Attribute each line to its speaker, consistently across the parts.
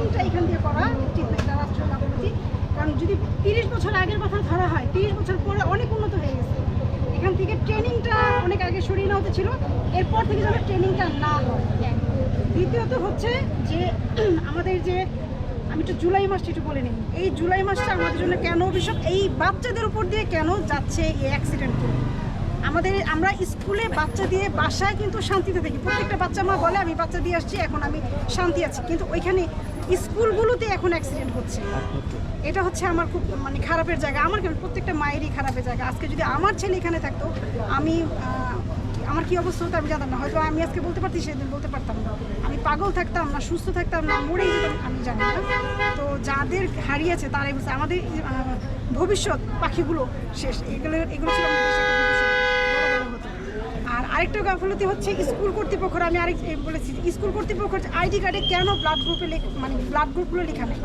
Speaker 1: ট্রেনিংটা এখান দিয়ে করা উচিত না এটা রাষ্ট্রীয় গাফলতি কারণ যদি তিরিশ বছর আগের কথা ধরা হয়, তিরিশ বছর পরে অনেক উন্নত হয়ে গেছে। এখান থেকে ট্রেনিংটা অনেক আগে সরিয়ে নেওয়া হতে ছিল, এরপর থেকে যেন ট্রেনিংটা না হয়। দ্বিতীয়ত হচ্ছে যে, আমাদের যে, আমি একটু জুলাই মাসটা একটু বলে নিই। এই জুলাই মাসটা আমাদের জন্য কেন অভিশাপ? এই বাচ্চাদের উপর দিয়ে কেন যাচ্ছে এই অ্যাক্সিডেন্ট করে আমাদের আমরা স্কুলে বাচ্চা দিয়ে বাসায় কিন্তু শান্তিতে থাকি। প্রত্যেকটা বাচ্চা মা বলে, আমি বাচ্চা দিয়ে আসছি, এখন আমি শান্তি আছি। কিন্তু ওইখানে স্কুলগুলোতে এখন অ্যাক্সিডেন্ট হচ্ছে। এটা হচ্ছে আমার খুব মানে খারাপের জায়গা। আমার কেন? প্রত্যেকটা মায়েরই খারাপের জায়গা। আজকে যদি আমার ছেলে এখানে থাকতো, আমি আমার কি অবস্থা হতো আমি জানতাম না। হয়তো আমি আজকে বলতে পারছি সেদিন বলতে পারতাম না। আমি পাগল থাকতাম না, সুস্থ থাকতাম না মরেই যেতাম, আমি জানি না। তো যাদের হারিয়েছে, তারাই বুঝছে আমাদের ভবিষ্যৎ পাখিগুলো শেষ। এগুলো এগুলো ছিল আমাদের দেশের একটা ভবিষ্যৎ। বড় বড় হতো। আর আরেকটা গাফলতি হচ্ছে স্কুল কর্তৃপক্ষরা, আমি আরেক বলেছি, স্কুল কর্তৃপক্ষের আইডি কার্ডে কেন ব্লাড গ্রুপে মানে ব্লাড গ্রুপগুলো লেখা নেই?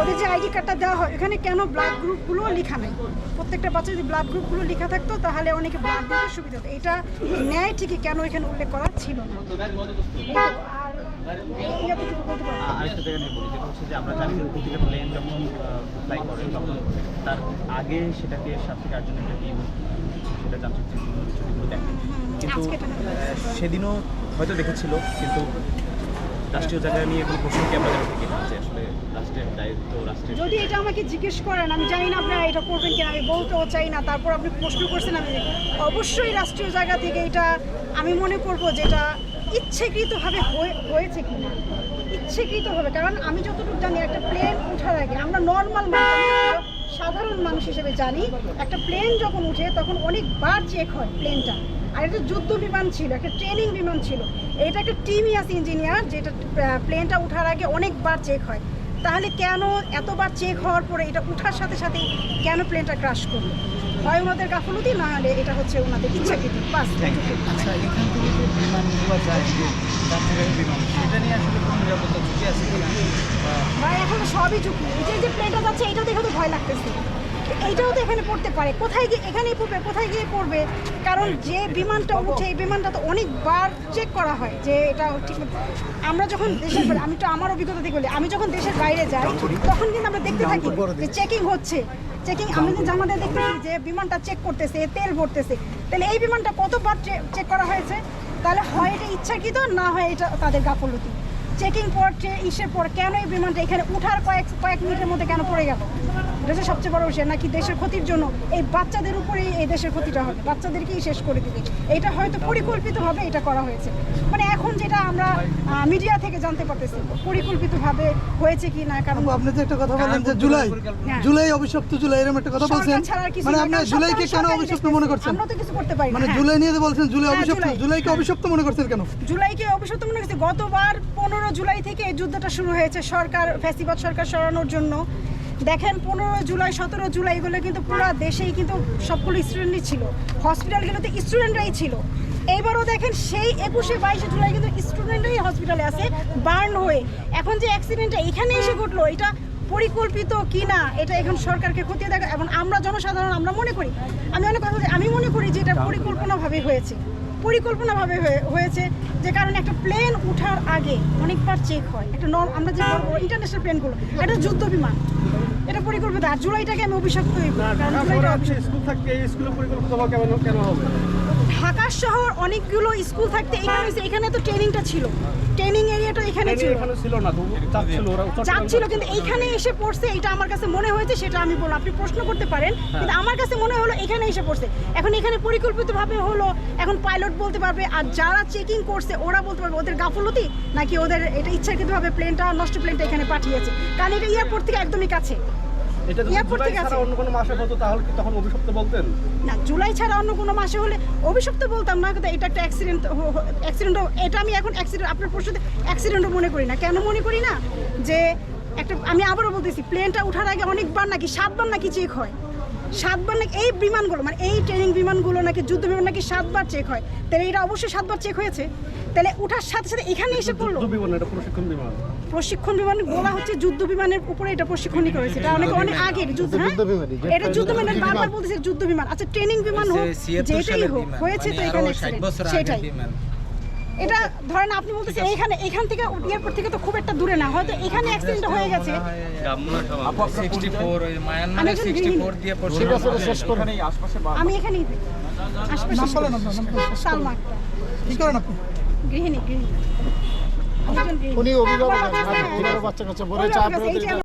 Speaker 1: ওদের যে আইডি কার্ডটা দেওয়া হয় এখানে কেন ব্লাড গ্রুপগুলো লেখা নেই? প্রত্যেকটা বাচ্চা যদি ব্লাড গ্রুপগুলো লেখা থাকতো, তাহলে অনেকে ব্লাড গ্রুপের সুবিধা হতো। এটা ন্যায় ঠিকই কেন এখানে উল্লেখ করা ছিল না?
Speaker 2: আরেকটা জায়গা নিয়ে বলি যেটা হচ্ছে যে আমরা জানি যে প্রতিটা প্লেন যখন ফ্লাই করে তখন তার আগে সেটাকে সাত থেকে আটজনের একটা টিম সেটা যান্ত্রিক দেখে। কিন্তু সেদিনও হয়তো দেখেছিল কিন্তু রাষ্ট্রীয় জায়গা নিয়ে কোনো প্রশ্ন কি আমরা থেকে যে আসলে রাষ্ট্রের দায়িত্ব রাষ্ট্রের
Speaker 1: যদি এটা আমাকে জিজ্ঞেস করেন আমি জানি না আপনারা এটা করবেন কিনা আমি বলতেও চাই না। তারপর আপনি প্রশ্ন করছেন আমি অবশ্যই রাষ্ট্রীয় জায়গা থেকে এটা আমি মনে করব যে এটা ইচ্ছেকৃতভাবে হয়ে- হয়েছে কিনা? ইচ্ছেকৃতভাবে, কারণ আমি যতটুকু জানি একটা প্লেন ওঠার আগে আমরা নর্মাল সাধারণ মানুষ হিসেবে জানি, একটা প্লেন যখন উঠে তখন অনেকবার চেক হয় প্লেনটা আর এটা যুদ্ধ বিমান ছিল, একটা ট্রেনিং বিমান ছিল। এটা একটা টিমিয়াস ইঞ্জিনিয়ার যেটা প্লেনটা ওঠার আগে অনেকবার চেক হয়। তাহলে কেন এতবার চেক হওয়ার পরে এটা উঠার সাথে সাথেই কেন প্লেনটা ক্রাশ করল? হয় ওনাদের গাফলতি না হলে এটা হচ্ছে ওনাদের ইচ্ছাকৃত বাস।
Speaker 3: আচ্ছা এখান থেকে যে বিমানগুলো যায় যে যাত্রীবাহী বিমান সেটা নিয়ে আসলে কোনো নিরাপত্তা ঝুঁকি আছে কিনা?
Speaker 1: ভাই এখন সবই ঝুঁকি। এই যে যে প্লেনটা যাচ্ছে এইটাও দেখে তো ভয় লাগতেছে। এইটাও তো এখানে পড়তে পারে। কোথায় গিয়ে এখানেই পড়বে কোথায় গিয়ে পড়বে? কারণ যে বিমানটা উঠে এই বিমানটা তো অনেকবার চেক করা হয় যে এটা ঠিক আমরা যখন দেশের বাইরে আমি তো আমার অভিজ্ঞতা থেকে বলি আমি যখন দেশের বাইরে যাই তখন কিন্তু আমরা দেখতে থাকি যে চেকিং হচ্ছে। চেকিং আমি কিন্তু আমাদের দেখতেছি যে বিমানটা চেক করতেছে তেল ভরতেছে, তাহলে এই বিমানটা কতবার চেক করা হয়েছে? তাহলে হয় এটা ইচ্ছাকৃত, না হয় এটা তাদের গাফলতি। চেকিং পর ইসের পর কেন এই বিমানটা এখানে উঠার কয়েক কয়েক মিনিটের মধ্যে কেন পড়ে গেল? এটা হচ্ছে সবচেয়ে বড় বিষয়, নাকি দেশের ক্ষতির জন্য এই বাচ্চাদের উপরেই এই দেশের ক্ষতিটা হবে? বাচ্চাদেরকেই শেষ করে দিবে। এটা হয়তো পরিকল্পিতভাবে এটা করা হয়েছে। মানে এখন যেটা আমরা মিডিয়া থেকে জানতে পারতেছি পরিকল্পিতভাবে হয়েছে কি না কারণ
Speaker 4: আপনি তো একটা কথা বললেন যে জুলাই
Speaker 1: হ্যাঁ।
Speaker 4: জুলাই অভিশপ্ত জুলাই এরকম একটা কথা বলছেন মানে আপনি
Speaker 1: কারণ
Speaker 4: জুলাইকে কেন অভিশপ্ত মনে করছেন
Speaker 1: আমরা তো কিছু করতে পারি না,
Speaker 4: মানে
Speaker 1: হ্যাঁ।
Speaker 4: জুলাই নিয়ে যে বলছেন জুলাই
Speaker 1: হ্যাঁ,
Speaker 4: অভিশপ্ত
Speaker 1: জুলাই।
Speaker 4: জুলাইকে
Speaker 1: হ্যাঁ।
Speaker 4: অভিশপ্ত মনে করছেন কেন
Speaker 1: জুলাইকে অভিশপ্ত মনে করছে গতবার পনেরো জুলাই থেকে এই যুদ্ধটা শুরু হয়েছে সরকার ফ্যাসিবাদ সরকার সরানোর জন্য দেখেন পনেরো জুলাই সতেরো জুলাই এগুলো কিন্তু পুরো দেশেই কিন্তু সবগুলো স্টুডেন্টই ছিল হসপিটালগুলোতে স্টুডেন্টরাই ছিল এইবারও দেখেন সেই একুশে বাইশে জুলাই কিন্তু স্টুডেন্টরাই হসপিটালে আছে বার্ন হয়ে। এখন যে অ্যাক্সিডেন্টটা এখানে এসে ঘটলো এটা পরিকল্পিত কি না এটা এখন সরকারকে খতিয়ে দেখা এবং আমরা জনসাধারণ আমরা মনে করি আমি অনেক কথা আমি মনে করি যে এটা পরিকল্পনাভাবে হয়েছে। পরিকল্পনাভাবে হয়ে- হয়েছে যে কারণে একটা প্লেন ওঠার আগে অনেকবার চেক হয়। একটা নন আমরা যে বড় বড় ইন্টারন্যাশনাল প্লেনগুলো এটা যুদ্ধ বিমান। এটা পরিকল্পিত। আর জুলাইটাকে আমি জুলাইটা অভিশপ্ত।
Speaker 5: স্কুল থাকতে এই স্কুলে পরিকল্পিত হওয়া কেন কেন হবে?
Speaker 1: ঢাকা শহর অনেকগুলো স্কুল থাকতে এখানে হয়েছে, এখানে তো ট্রেনিংটা ছিল। ট্রেনিং এরিয়াটা এখানে ছিল।
Speaker 5: এখানে ছিল না তো চাচ্ছিল ওরা
Speaker 1: যাচ্ছিল কিন্তু এখানে এসে পড়ছে এটা আমার কাছে মনে হয়েছে সেটা আমি বলব আপনি প্রশ্ন করতে পারেন কিন্তু আমার কাছে মনে হলো এখানে এসে পড়ছে। এখন এখানে পরিকল্পিতভাবে হলো এখন পাইলট বলতে পারবে আর যারা চেকিং করছে ওরা বলতে পারবে ওদের গাফলতি? নাকি ওদের এটা ইচ্ছাকৃতভাবে প্লেনটা নষ্ট প্লেনটা এখানে পাঠিয়েছে? কারণ এটা এয়ারপোর্ট থেকে একদমই কাছে।
Speaker 5: এটা জুলাই ছাড়া অন্য কোনো মাসে হতো তাহলে কি তখন অভিশপ্ত বলতেন?
Speaker 1: না জুলাই ছাড়া অন্য কোনো মাসে হলে অভিশপ্ত বলতাম না কিন্তু এটা একটা অ্যাক্সিডেন্ট অ্যাক্সিডেন্ট এটা আমি এখন অ্যাক্সিডেন্ট আপনার প্রশ্নতে অ্যাক্সিডেন্টও মনে করি না। কেন মনে করি না? যে একটা আমি আবারও বলতেছি প্লেনটা ওঠার আগে অনেকবার নাকি সাতবার নাকি চেক হয়। সাতবার নাকি এই বিমানগুলো মানে এই ট্রেনিং বিমানগুলো নাকি যুদ্ধ বিমান নাকি সাতবার চেক হয়। তাহলে এটা অবশ্যই সাতবার চেক হয়েছে। তাহলে ওঠার সাথে সাথে এখানে এসে পড়ল।
Speaker 5: বিমান এটা প্রশিক্ষণ বিমান।
Speaker 1: প্রশিক্ষণ বিমান বলা হচ্ছে যুদ্ধ বিমানের উপরে এটা প্রশিক্ষণই করেছে। এটা অনেক অনেক আগের যুদ্ধ হ্যাঁ? এটা যুদ্ধ বিমান বারবার বলতেছে যুদ্ধ বিমান। আচ্ছা ট্রেনিং বিমান হোক যেটাই হোক হয়েছে তো এখানে সেটাই। এটা ধরেন আপনি বলতেছেন এইখানে এখান থেকে এয়ারপোর্ট থেকে তো খুব একটা দূরে না হয়তো এখানে অ্যাক্সিডেন্ট হয়ে গেছে।
Speaker 3: সিক্সটি ফোর ওই
Speaker 1: আমি এখানেই আশপাশে
Speaker 4: নাম বলেন আপনার নাম বলেন।
Speaker 1: সালমা
Speaker 4: কি করেন আপনি?
Speaker 1: গৃহিণী গৃহিণী।
Speaker 5: উনি অভিভাবক
Speaker 1: আমার বাচ্চা আছে,
Speaker 5: আছেন,